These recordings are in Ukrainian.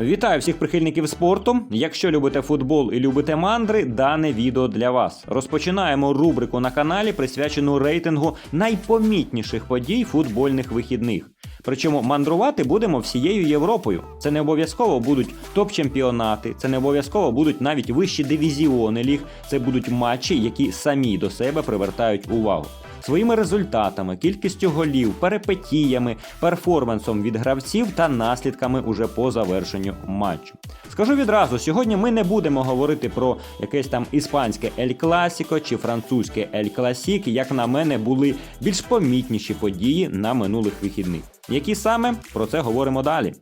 Вітаю всіх прихильників спорту. Якщо любите футбол і любите мандри, дане відео для вас. Розпочинаємо рубрику на каналі, присвячену рейтингу найпомітніших подій футбольних вихідних. Причому мандрувати будемо всією Європою. Це не обов'язково будуть топ-чемпіонати, це не обов'язково будуть навіть вищі дивізіони ліг. Це будуть матчі, які самі до себе привертають увагу. Своїми результатами, кількістю голів, перепетіями, перформансом від гравців та наслідками уже по завершенню матчу. Скажу відразу, сьогодні ми не будемо говорити про якесь там іспанське Ель Класіко чи французьке Ель Класік, як на мене, були більш помітніші події на минулих вихідних. Які саме про це говоримо далі.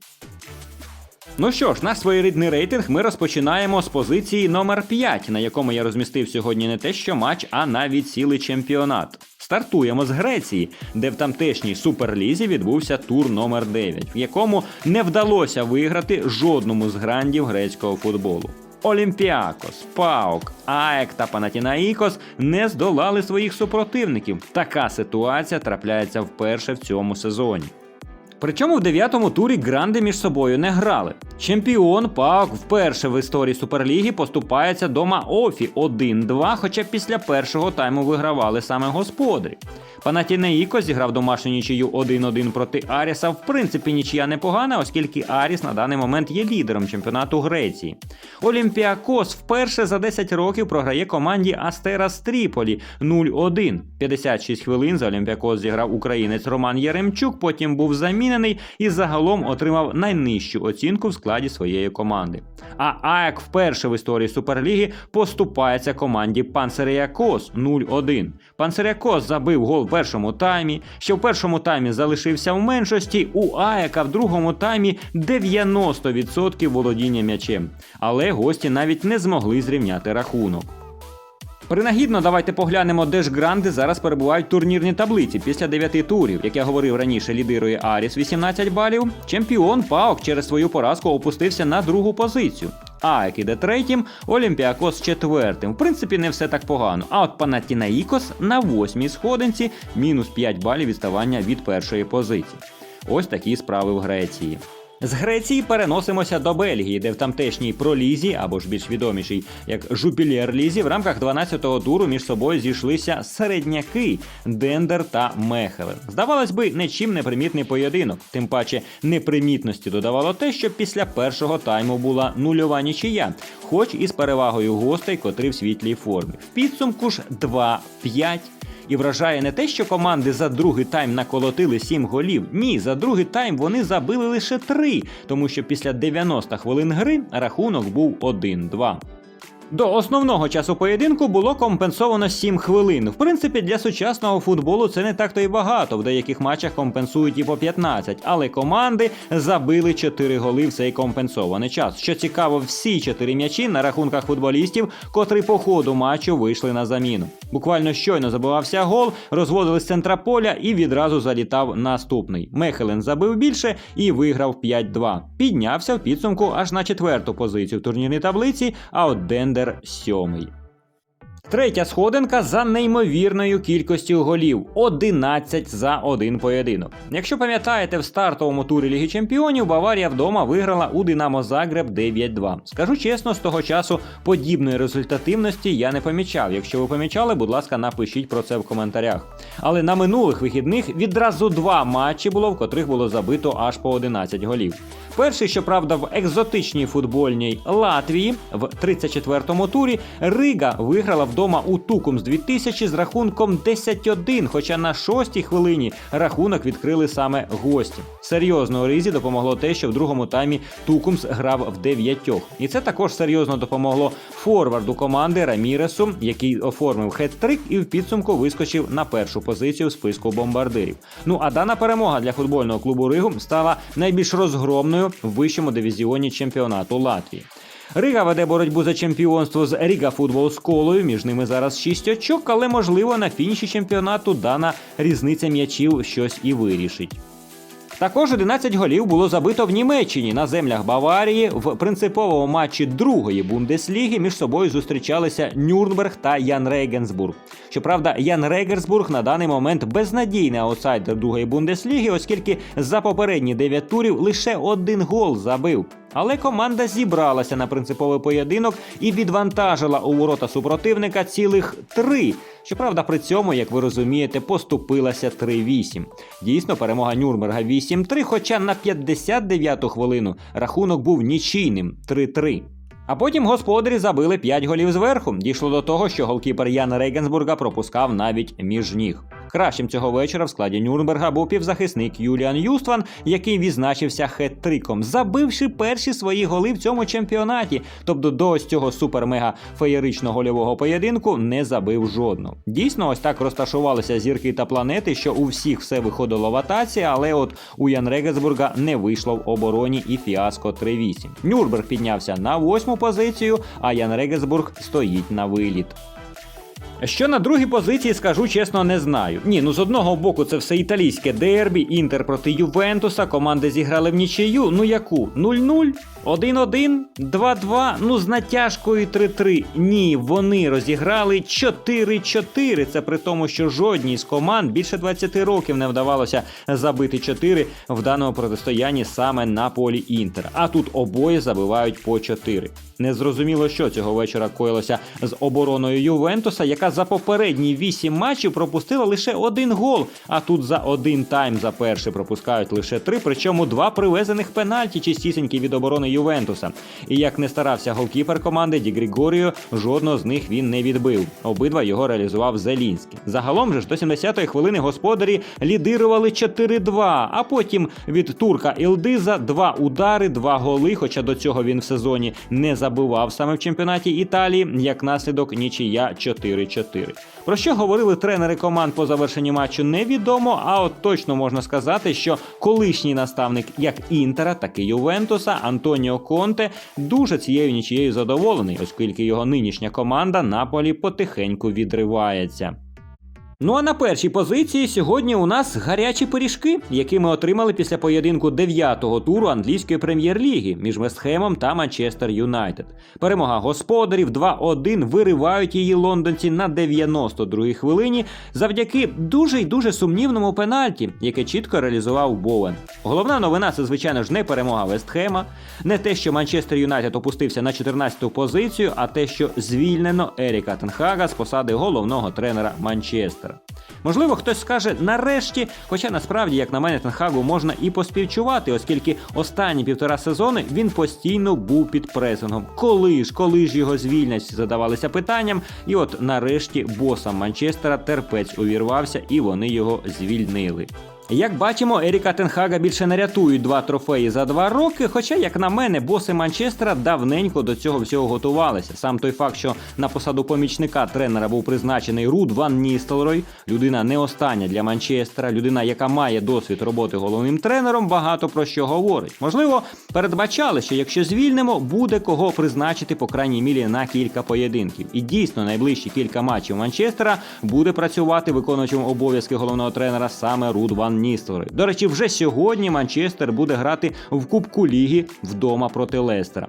Ну що ж, наш своєрідний рейтинг ми розпочинаємо з позиції номер 5, на якому я розмістив сьогодні не те, що матч, а навіть цілий чемпіонат. Стартуємо з Греції, де в тамтешній суперлізі відбувся тур номер 9, в якому не вдалося виграти жодному з грандів грецького футболу. Олімпіакос, Паук, АЕК та Панатінаїкос не здолали своїх супротивників. Така ситуація трапляється вперше в цьому сезоні. Причому в дев'ятому турі гранди між собою не грали. Чемпіон Пак вперше в історії Суперліги поступається до Маофі 1-2, хоча після першого тайму вигравали саме господарі. Панатінеїко зіграв домашню нічию 1-1 проти Аріса. В принципі, нічия непогана, оскільки Аріс на даний момент є лідером чемпіонату Греції. Олімпіакос вперше за 10 років програє команді Астера з Тріполі 0-1. 56 хвилин за Олімпіакос зіграв українець Роман Яремчук, потім був замінений і загалом отримав найнижчу оцінку в складі своєї команди. А АЕК вперше в історії Суперліги поступається команді Панцеріакос 0-1. Панцеріакос забив гол першому таймі, що в першому таймі залишився в меншості. У АЕКа в другому таймі 90% володіння м'ячем. Але гості навіть не змогли зрівняти рахунок. Принагідно, давайте поглянемо, де ж гранди зараз перебувають в турнірній таблиці після 9 турів. Як я говорив раніше, лідирує Аріс 18 балів. Чемпіон Паук через свою поразку опустився на другу позицію. АЕК іде третім, Олімпіакос четвертим. В принципі, не все так погано. А от Панатінаїкос на восьмій сходинці, мінус 5 балів відставання від першої позиції. Ось такі справи в Греції. З Греції переносимося до Бельгії, де в тамтешній пролізі, або ж більш відомішій як Жупілєр Лізі, в рамках 12-го туру між собою зійшлися середняки Дендер та Мехелен. Здавалось би, нічим не примітний поєдинок. Тим паче непримітності додавало те, що після першого тайму була нульова нічия, хоч і з перевагою гостей, котрі в світлій формі. В підсумку ж 2-5. І вражає не те, що команди за другий тайм наколотили 7 голів. Ні, за другий тайм вони забили лише 3, тому що після 90 хвилин гри рахунок був 1-2. До основного часу поєдинку було компенсовано 7 хвилин. В принципі, для сучасного футболу це не так то й багато. В деяких матчах компенсують і по 15, але команди забили 4 голи в цей компенсований час. Що цікаво, всі 4 м'ячі на рахунках футболістів, котрі по ходу матчу вийшли на заміну. Буквально щойно забивався гол, розводили з центра поля і відразу залітав наступний. Мехелен забив більше і виграв 5-2. Піднявся в підсумку аж на четверту позицію в турнірній таблиці, а от Дендер сьомий. Третя сходинка за неймовірною кількістю голів 11 за один поєдинок. Якщо пам'ятаєте, в стартовому турі Ліги Чемпіонів Баварія вдома виграла у Динамо Загреб 9-2. Скажу чесно, з того часу подібної результативності я не помічав. Якщо ви помічали, будь ласка, напишіть про це в коментарях. Але на минулих вихідних відразу два матчі було, в котрих було забито аж по 11 голів. Перший, щоправда, в екзотичній футбольній Латвії в 34-му турі Рига виграла вдома у Тукумс 2000 з рахунком 10-1, хоча на шостій хвилині рахунок відкрили саме гості. Серйозно Ризі допомогло те, що в другому таймі Тукумс грав в дев'ятьох. І це також серйозно допомогло форварду команди Раміресу, який оформив хет-трик і в підсумку вискочив на першу позицію в списку бомбардирів. Ну а дана перемога для футбольного клубу Ригу стала найбільш розгромною в вищому дивізіоні чемпіонату Латвії. Рига веде боротьбу за чемпіонство з Ріга Футбол з колою. Між ними зараз 6 очок, але можливо на фініші чемпіонату дана різниця м'ячів щось і вирішить. Також 11 голів було забито в Німеччині на землях Баварії в принциповому матчі другої Бундесліги між собою зустрічалися Нюрнберг та Ян Рейгенсбург. Щоправда, Ян Рейгенсбург на даний момент безнадійний аутсайдер другої Бундесліги, оскільки за попередні 9 турів лише один гол забив. Але команда зібралася на принциповий поєдинок і відвантажила у ворота супротивника цілих три. Щоправда, при цьому, як ви розумієте, поступилася 3-8. Дійсно, перемога Нюрнберга 8-3, хоча на 59-ту хвилину рахунок був нічийним 3-3. А потім господарі забили 5 голів зверху. Дійшло до того, що голкіпер Ян Рейгенсбурга пропускав навіть між ніг. Кращим цього вечора в складі Нюрнберга був півзахисник Юліан Юстван, який відзначився хет-триком, забивши перші свої голи в цьому чемпіонаті. Тобто до ось цього супер-мега феєричного гольового поєдинку не забив жодного. Дійсно, ось так розташувалися зірки та планети, що у всіх все виходило в атаці, але от у Ян Регенсбурга не вийшло в обороні і фіаско 3-8. Нюрнберг піднявся на восьму позицію, а Ян Регенсбург стоїть на виліт. Що на другій позиції, скажу чесно, не знаю. Ні, ну з одного боку, це все італійське дербі, інтер проти Ювентуса, команди зіграли в нічию. Ну яку? 0-0? 1-1? 2-2? Ну з натяжкою 3-3. Ні, вони розіграли 4-4. Це при тому, що жодній з команд більше 20 років не вдавалося забити 4 в даному протистоянні саме на полі Інтер. А тут обоє забивають по 4. Незрозуміло, що цього вечора коїлося з обороною Ювентуса, яка за попередні 8 матчів пропустила лише один гол. А тут за один тайм за перший пропускають лише три, причому два привезених пенальті чистісінькі від оборони Ювентуса. І як не старався голкіпер команди Ді Грігоріо, жодного з них він не відбив. Обидва його реалізував Зелінський. Загалом же ж до 70-ї хвилини господарі лідирували 4-2, а потім від турка Ілдиза два удари, два голи. Хоча до цього він в сезоні не забивав саме в чемпіонаті Італії, як наслідок нічия 4-4. Про що говорили тренери команд по завершенні матчу, невідомо. А от точно можна сказати, що колишній наставник як Інтера, так і Ювентуса Антоніо Конте дуже цією нічією задоволений, оскільки його нинішня команда Наполі потихеньку відривається. Ну а на першій позиції сьогодні у нас гарячі пиріжки, які ми отримали після поєдинку дев'ятого туру англійської прем'єр-ліги між Вестхемом та Манчестер Юнайтед. Перемога господарів 2-1 виривають її лондонці на 92-й хвилині завдяки дуже й дуже сумнівному пенальті, яке чітко реалізував Боуен. Головна новина це, звичайно ж, не перемога Вестхема, не те, що Манчестер Юнайтед опустився на 14-ту позицію, а те, що звільнено Еріка Тенхага з посади головного тренера Манчестера. Можливо, хтось скаже нарешті, хоча насправді, як на мене, Тенхагу можна і поспівчувати, оскільки останні півтора сезони він постійно був під пресингом. Коли ж, коли ж його звільнять, задавалися питанням, і от нарешті босам Манчестера терпець увірвався, і вони його звільнили. Як бачимо, Еріка Тенхага більше не рятують два трофеї за два роки. Хоча, як на мене, боси Манчестера давненько до цього всього готувалися. Сам той факт, що на посаду помічника тренера був призначений Руд Ван Ністелрой, людина не остання для Манчестера, людина, яка має досвід роботи головним тренером, багато про що говорить. Можливо, передбачали, що якщо звільнимо, буде кого призначити по крайній мірі на кілька поєдинків. І дійсно, найближчі кілька матчів Манчестера буде працювати виконуючим обов'язки головного тренера саме Руд Ван Ністелрой. До речі, вже сьогодні Манчестер буде грати в Кубку Ліги вдома проти Лестера.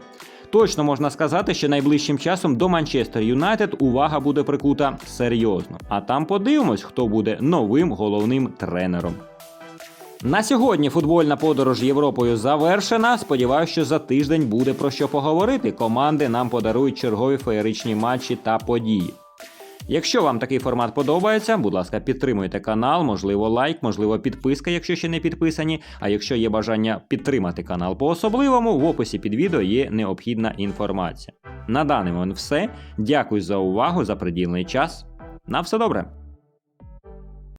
Точно можна сказати, що найближчим часом до Манчестер Юнайтед увага буде прикута серйозно. А там подивимось, хто буде новим головним тренером. На сьогодні футбольна подорож Європою завершена. Сподіваюся, що за тиждень буде про що поговорити. Команди нам подарують чергові феєричні матчі та події. Якщо вам такий формат подобається, будь ласка, підтримуйте канал, можливо, лайк, можливо, підписка, якщо ще не підписані. А якщо є бажання підтримати канал по-особливому, в описі під відео є необхідна інформація. На даний момент все. Дякую за увагу, за приділений час. На все добре.